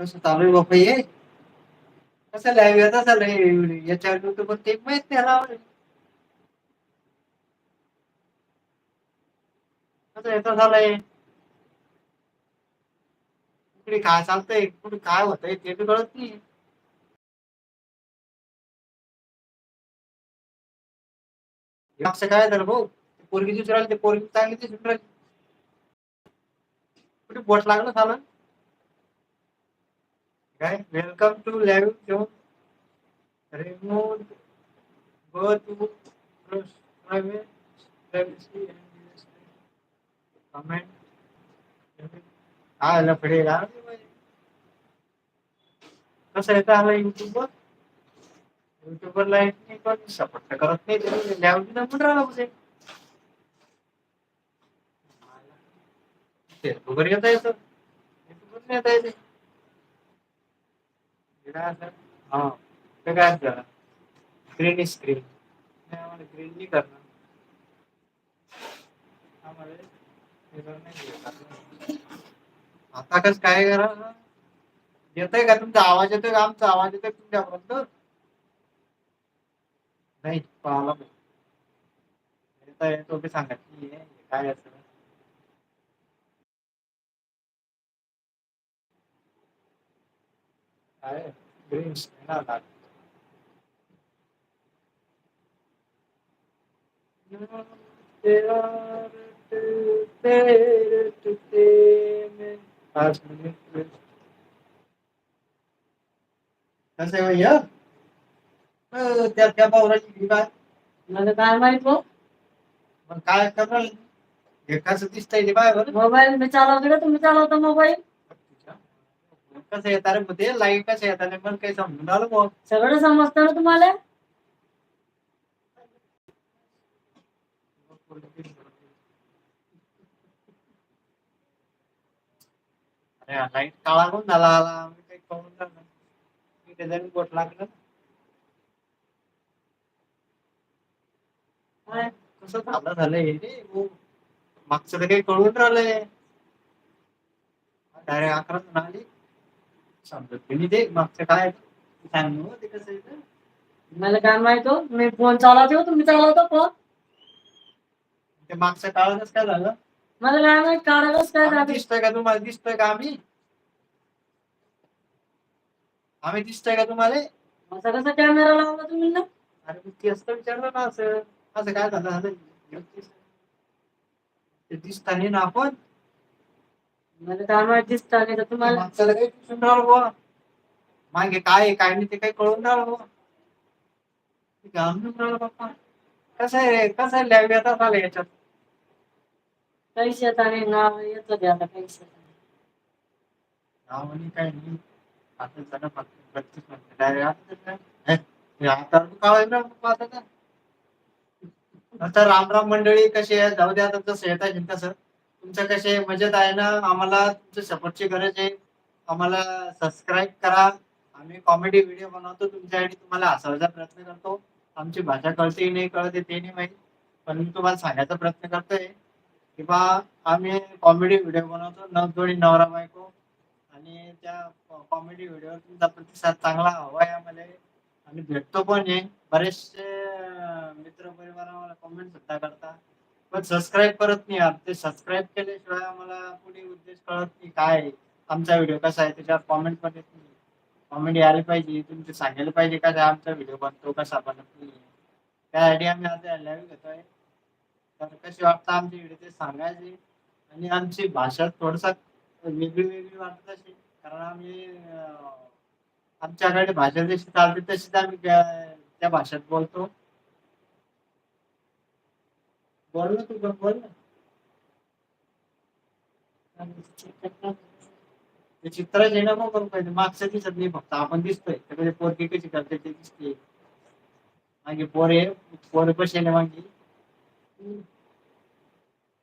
कसं चालू आहे बाबा कसं लाईव्ह येत असेल याच्यावर युट्यूब ते माहीत नाही लावलं कसं येतं झालंय? कुठे काय चालतंय? कुठे काय होतंय ते बी कळत नाही. मागचं काय झालं भाऊ? पोरगी दिसून राहिली ते पोरगी चांगली दिसून राहिली. कुठे बोट लागलं झालं काय welcome to live show remove go to and comment. काय लफडे कसं येतं आला युट्यूबवर युट्यूबवर लाइट नाही पण सपोर्ट करत नाही तुम्ही लाईव्ह म्हणून राहिला म्हणजे फेसबुकवर येता येतं. युट्यूबवर नाही येता येते. हा. ते काय झालं ग्रीन स्क्रीन आम्हाला ग्रीन नाही करणार. आम्हाला आता कस काय करा? येतोय का तुमचा आवाज? येतोय का आमचा आवाज? येतोय तुमच्यापर्यंत? नाही पाहाला येतोय तो बी सांगा. की काय असं काय? ग्रीन स्क्रीन आला पाच मिनिट कसं आहे भैया अं, त्या त्या पावराची घी काय मला काय माहीत हो मग काय करणार एकाच दिसतंय ते बाय मोबाईल मी चालवते का? तुम्ही चालवता मोबाईल? कसं येतात रे मग ते? लाइट कसं येतात रे? मला काही समजून आलं बुवा. सगळं समजतं ना तुम्हाला? अरे लाइट काळा कोण झाला. आला. काही कळून झालं मी त्याच्याने बोट लागलं काय? कसं झालं झालंय हे? रे भाऊ. मागचं तर काही कळून राहिलंय. डायरेक्ट अकरा जण आली. समजत बी नाही. ते मागचं काय सांग? ते कसं येतं मला काय माहीत हो मी फोन चालवते तुम्ही चालवता फोन ते मागचं काळच काय झालं? मला काय माहीत काढायलाच काय आम्ही झालं? दिसतोय का तुम्हाला? दिसतोय का आम्ही? आम्ही दिसतोय का तुम्हाला? असा कसा कॅमेरा लावला तुम्ही ना? अरे मी तेच तर विचारलं ना असं. असं काय झालं? झालं ते दिसतानी ना आपण मला दिसतं नाही तर तुम्हाला काही दिसून राहिलं बुवा. मागे काय आहे, काय नाही ते काही कळून राहिलं बुवा. ते घालून राहिलं बाप्पा. कसं आहे कसं आहे लॅब येतात आलं याच्यात? पैशात आणि नाव येतं आता पैशात. काय नाही. आता जरा फक्त बत्तीस म्हणते डायरेक्ट आता तर काय? हे, हे आता ना बाप्पा राम राम मंडळी कशी आहे? जाऊ द्या आता जसं येत आहे तसं. तुमचं कसे मजेत आहे ना? आम्हाला तुमच्या सपोर्टची गरज आहे. आम्हाला सबस्क्राईब करा. आम्ही कॉमेडी व्हिडिओ बनवतो तुमच्यासाठी. तुम्हाला हसवायचा प्रयत्न करतो. आमची भाषा कळते नाही कळते ते नाही माहीत. पण मी तुम्हाला सांगायचा प्रयत्न करतोय. की बा आम्ही कॉमेडी व्हिडिओ बनवतो. नवजोडी नवरा बायको. आणि त्या कॉमेडी व्हिडिओवर तुमचा प्रतिसाद चांगला हवा आहे आम्हाला. आणि भेटतो पण आहे बरेचसे मित्र परिवार आम्हाला कॉमेंट सुद्धा करतात. पण सबस्क्राईब करत नाही आहात ते सबस्क्राईब केल्याशिवाय आम्हाला पुढे उद्देश कळत नाही काय आहे. आमचा व्हिडिओ कसा आहे त्याच्यावर कॉमेंट पण येत नाही. कॉमेडी आली पाहिजे. तुमचे सांगायला पाहिजे का आमचा व्हिडिओ बनतो कसा बनत नाही त्यासाठी आम्ही आता लाईव्ह घेतोय. तर कशी वाटतं आमचे व्हिडिओ ते सांगायचे. आणि आमची भाषा थोडसा वेगळी वेगळी वाटत असेल. कारण आम्ही अं, आमच्याकडे भाषा जशी चालते तशीच आम्ही त्या त्या भाषेत बोलतो. बोल ना तू बोल ना ते चित्र येणं मग करून पाहिजे. मागचं दिसत नाही फक्त आपण दिसतोय. त्यामध्ये पोरगी कशी करते ते दिसते मागे पोरे पोरे बसेल मागे.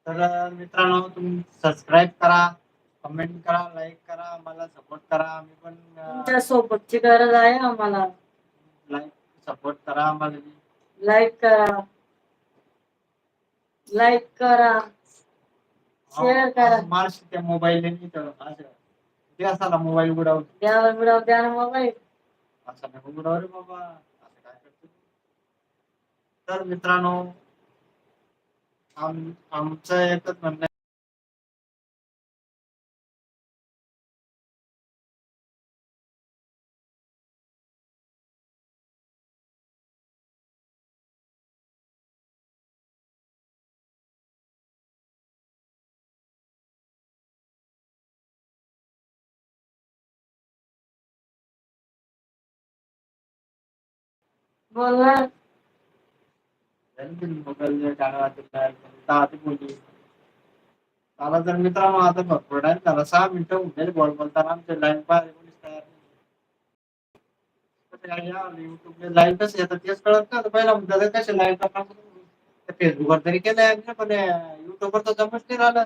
तर मित्रांनो तुम्ही सबस्क्राईब करा कमेंट करा लाईक करा मला सपोर्ट करा. आम्ही पण तुमच्या सोबतची गरज आहे आम्हाला. लाईक सपोर्ट करा आम्हाला. लाईक करा. लाईक करा. शेअर करा. मार्च त्या मोबाईल किती असाला मोबाईल बुडावून द्या बिडाव द्या ना मोबाईल असं नको बुडाव रे बाबा. असं काय करतो? तर मित्रांनो आम आमचं एकच म्हणणं बोल. ना मला जर मित्रांनो आता भरपूर टाइम झाला. सहा मिनिटं होऊन गेले बॉल बोलताना आमच्या लाईन पाहिजे कोणीच तयार नाही. युट्यूबला लाईन कसं येतात तेच कळत का पहिला मुद्दा कसे लाईव्ह करणार? फेसबुकवर तरी केलं पण युट्यूबवर तर जमत नाही राहिलं.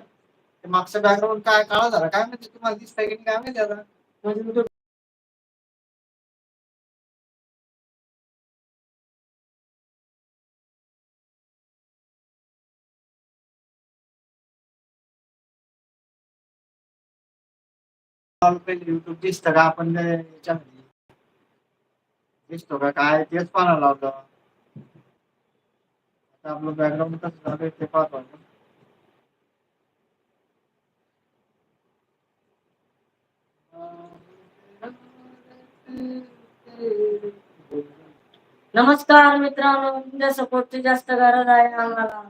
ते मागचं बॅकग्राऊंड काय काळा झाला. काय माहिती? तुम्हाला दिसतंय की काय माहिती आता? म्हणजे मी तो पहिले युट्यूब दिसतं का? आपण याच्यामध्ये दिसतो का? काय? तेच पाहायला लावतो. आता आपलं बॅकग्राऊंड कसं झालं ते पाहतो आपण. नमस्कार मित्रांनो तुमच्या सपोर्टची जास्त गरज आहे आम्हाला.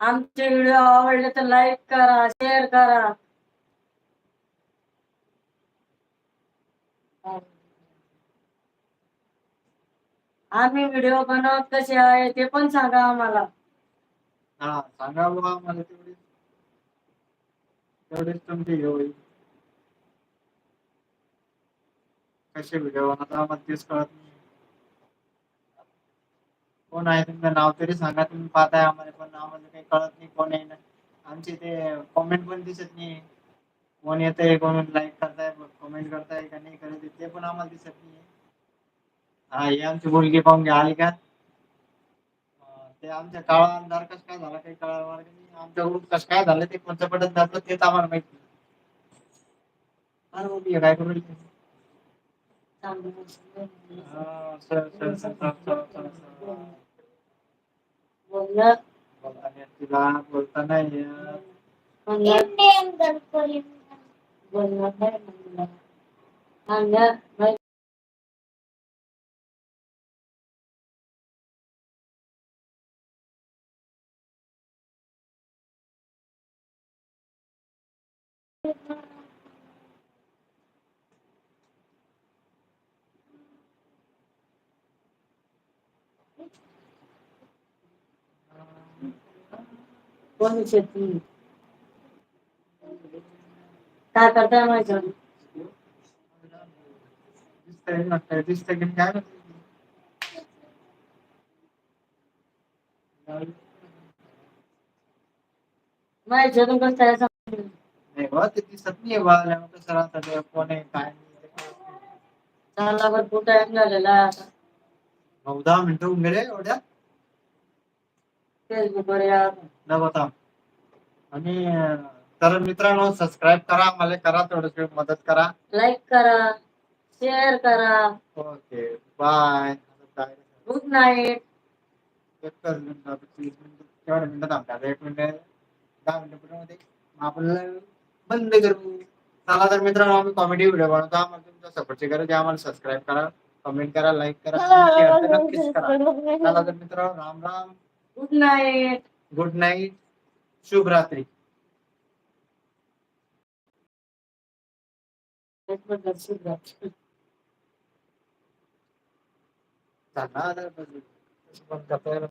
आमचे व्हिडिओ आवडले तर लाईक करा शेअर करा. आम्ही व्हिडिओ बनवत कसे आहे ते पण सांगा आम्हाला. हा सांगा बुवा हे होईल. कसे व्हिडिओ बनवता आम्हाला तेच कळत नाही. कोण आहे तुमचं नाव तरी सांगा तुम्ही पाहताय आम्हाला पण आम्हाला काही कळत नाही कोण आहे ना. आमचे ते कॉमेंट पण दिसत नाही. कोण येतंय कोण लाईक करताय कमेंट करताय का नाही करत आहे, ते पण आम्हाला दिसत नाही हा ही आमची मुलगी पाहून घ्या आली का? ते आमच्या काळा अंधार कसं काय झाला काही कळणार नाही. आमच्या ग्रुप कसं काय झालं ते कोणतं बटन दाबलं तेच आम्हाला माहिती नाही. अरे आहे, काय करू राहिली? हा, sir, sir, sir, sir, sir, sir, sir. बोललं बोलता नाही येत तुला बोलता नाही येत. बोललं बोललं काय करताय काय कसं काय सांगू? नाही बा ते दिसत नाहीये बा नेमकं ते कोण आहे काय. चांगला भरपूर टाइम झालेला नऊ दहा मिनिटं होऊन गेले एवढ्या फेसबुकवर या न बता आणि तर मित्रांनो सबस्क्राईब करा मला करा थोडस मदत करा. लाईक करा शेअर करा. Okay bye good night minute थांबतात एक मिनिट दहा आपल्याला बंद करू. चला तर मित्रांनो आम्ही कॉमेडी व्हिडिओ बनवतो. आम्हाला तुमच्या सपोर्टची गरज आहे. आम्हाला सबस्क्राईब करा कमेंट करा लाईक करा तर नक्कीच करा. चला तर मित्रांनो Ram Ram. Good night good night शुभ रात्री एक मिनिट सुद्धा झाला आता बंद. तसं बंद करता येणार